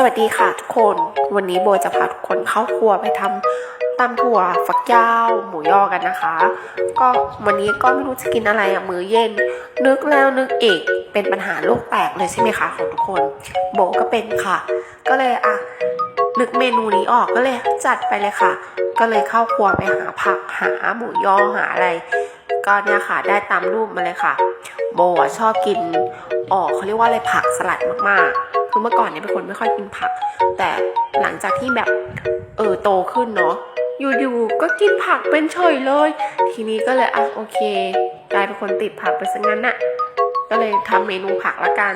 สวัสดีค่ะทุกคน วันนี้โบจะพาทุกคนเข้าครัวไปทำตำถั่วฝักยาว หมูยอกันนะคะ ก็วันนี้ก็ไม่รู้จะกินอะไรอะมือเย็น นึกแล้วนึกอีกเป็นปัญหาโลกแตกเลยใช่ไหมคะของทุกคน โบก็เป็นค่ะ ก็เลยอะนึกเมนูนี้ออกก็เลยจัดไปเลยค่ะ ก็เลยเข้าครัวไปหาผักหาหมูยอหาอะไร ก็เนี่ยค่ะได้ตามรูปมาเลยค่ะ โบชอบกินออกเขาเรียกว่าอะไรผักสลัดมากๆ คือเมื่อก่อนเนี่ยเป็นคนไม่ค่อยกินผัก แต่หลังจากที่แบบเออโตขึ้นเนาะอยู่ๆก็กินผักเป็นเฉยเลย ทีนี้ก็เลยอะโอเคกลายเป็นคนติดผักไปซะงั้นน่ะ ก็เลยทำเมนูผักละกัน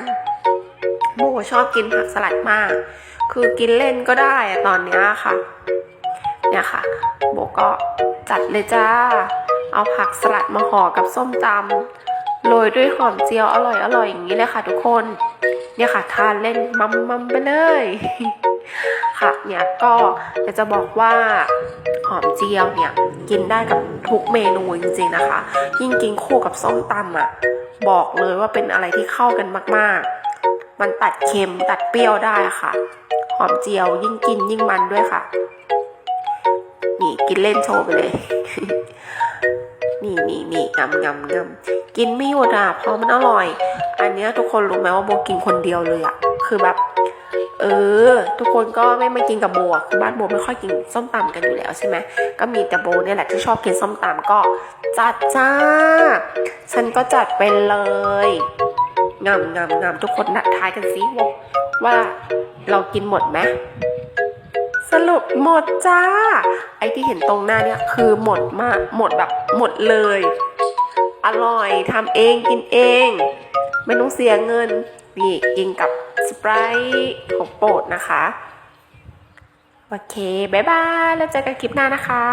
โบชอบกินผักสลัดมาก คือกินเล่นก็ได้ตอนเนี้ยค่ะ เนี่ยค่ะโบก็จัดเลยจ้า เอาผักสลัดมาห่อกับส้มตำโรยด้วยหอมเจียวอร่อยอร่อยอย่างนี้เลยค่ะทุกคน เนี่ยค่ะทานเล่นมัมมัมไปเลย ค่ะเนี่ยก็อยากจะบอกว่าหอมเจียวเนี่ยกินได้กับทุกเมนูจริงๆนะคะ ยิ่งกินคู่กับส้มตำอะบอกเลยว่าเป็นอะไรที่เข้ากันมากๆ มันตัดเค็มตัดเปรี้ยวได้ค่ะ หอมเจียวยิ่งกินยิ่งมันด้วยค่ะ นี่กินเล่นโชว์ไปเลย นี่นี่นี่งำงำงำ กินไม่หยุดอะเพราะมันอร่อย อันเนี้ยทุกคนรู้ไหมว่าโบกินคนเดียวเลยอะ คือแบบ เออ ทุกคนก็ไม่มากินกับโบอะคือบ้านโบไม่ค่อยกินส้มตำกันอยู่แล้วใช่ไหมก็มีแต่โบเนี่ยแหละที่ชอบกินส้มตำก็จัดจ้า ฉันก็จัดไปเลยงำงำงำทุกคนนัดทายกันสิวว่าเรากินหมดไหมสรุปหมดจ้า ไอที่เห็นตรงหน้าเนี่ยคือหมดมากหมดแบบหมดเลย อร่อยทำเองกินเอง ไม่ต้องเสียเงินนี่กินกับสไปร์ของโปรดนะคะ โอเค บ๊ายบาย แล้วเจอกันคลิปหน้านะคะ